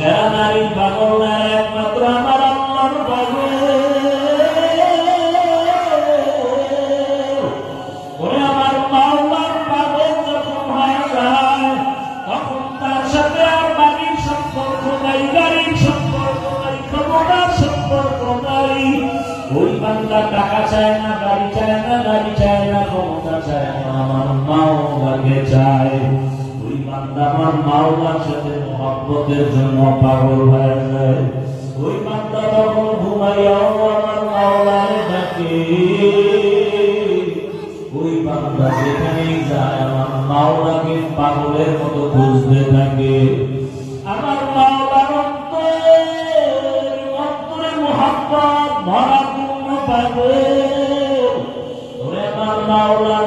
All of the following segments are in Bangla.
এরা নারী পাগল না একমাত্র আমার আল্লাহর পাগল আমার মাওলার পাগল যখন হয়ে যায় তখন তার সাথে আর টাকা চায় না, গাড়ি চায় না, গাড়ি চায় না, ক্ষমতা চায় না, আমার মাওলাকে চায় ওই বান্দা আমার মাওলার সাথে মহব্বতের জন্য পাগল হয়ে যায়। ওই বান্দা তখন ঘুমাইয়াও আমার মাওলারে ডাকে। ওই বান্দা যেখানেই যায়, আমার মাওলাকে পাগলের মতো খুঁজতে থাকে। আমার মাওলার অন্তরে মহাব্বত, ভরা পূর্ণ পাবে আমার মাওলার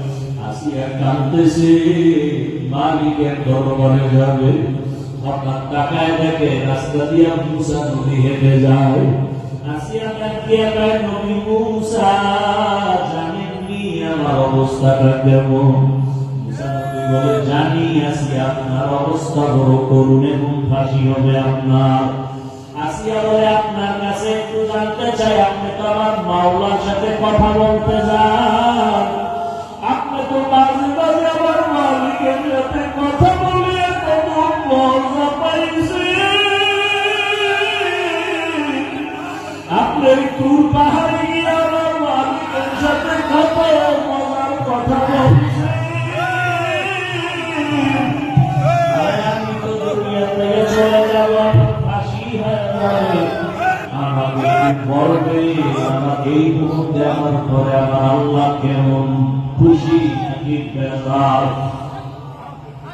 জানি আছি আপনার অবস্থা বড় করুন এবং ফাঁসি হবে আপনার। আসিয়া বলে, আপনার কাছে একটু জানতে চাই, আপনি তো আমার মাওলার সাথে কথা বলতে যান। এই মুহূর্তে আমার ঘরে আমার আল্লাহ কেমন খুশি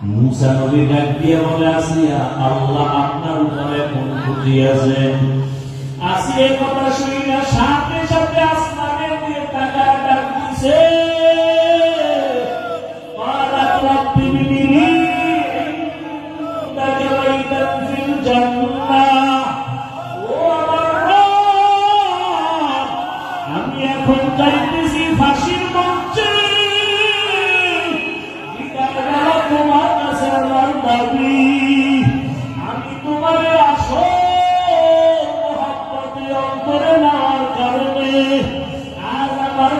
মুসা নবী ডাক দিয়ে বলে, আসিয়া, আল্লাহ আপনার উপরে কোন খুশি আছে? আসিয়া কথা শুনি